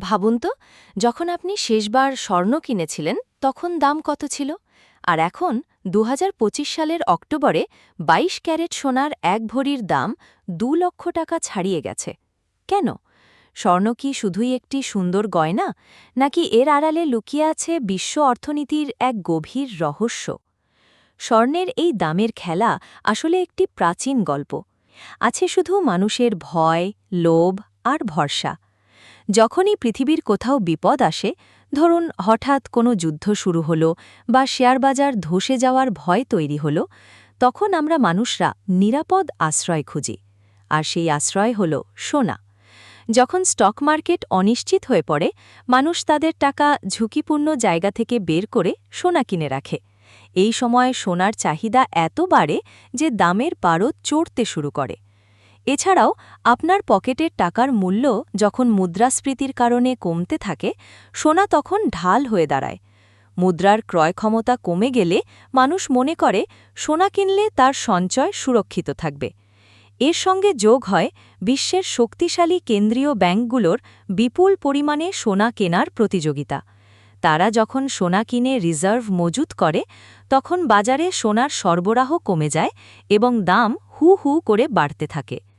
ভাবুন তো, যখন আপনি শেষবার স্বর্ণ কিনেছিলেন, তখন দাম কত ছিল? আর এখন দু হাজার পঁচিশ সালের অক্টোবরে ২২ ক্যারেট সোনার এক ভরির দাম দু লক্ষ টাকা ছাড়িয়ে গেছে। কেন? স্বর্ণ কি শুধুই একটি সুন্দর গয়না, নাকি এর আড়ালে লুকিয়ে আছে বিশ্ব অর্থনীতির এক গভীর রহস্য? স্বর্ণের এই দামের খেলা আসলে একটি প্রাচীন গল্প। আছে শুধু মানুষের ভয়, লোভ আর ভরসা। যখনই পৃথিবীর কোথাও বিপদ আসে, ধরুন হঠাৎ কোনো যুদ্ধ শুরু হলো বা শেয়ারবাজার ধসে যাওয়ার ভয় তৈরি হলো, তখন আমরা মানুষরা নিরাপদ আশ্রয় খুঁজি। আর সেই আশ্রয় হল সোনা। যখন স্টক মার্কেট অনিশ্চিত হয়ে পড়ে, মানুষ তাদের টাকা ঝুঁকিপূর্ণ জায়গা থেকে বের করে সোনা কিনে রাখে। এই সময় সোনার চাহিদা এত বাড়ে যে দামের পারদ চড়তে শুরু করে। এছাড়াও, আপনার পকেটের টাকার মূল্য যখন মুদ্রাস্ফীতির কারণে কমতে থাকে, সোনা তখন ঢাল হয়ে দাঁড়ায়। মুদ্রার ক্রয় ক্ষমতা কমে গেলে মানুষ মনে করে সোনা কিনলে তার সঞ্চয় সুরক্ষিত থাকবে। এর সঙ্গে যোগ হয় বিশ্বের শক্তিশালী কেন্দ্রীয় ব্যাংকগুলোর বিপুল পরিমাণে সোনা কেনার প্রতিযোগিতা। তারা যখন সোনা কিনে রিজার্ভ মজুত করে, তখন বাজারে সোনার সরবরাহ কমে যায় এবং দাম হু হু করে বাড়তে থাকে।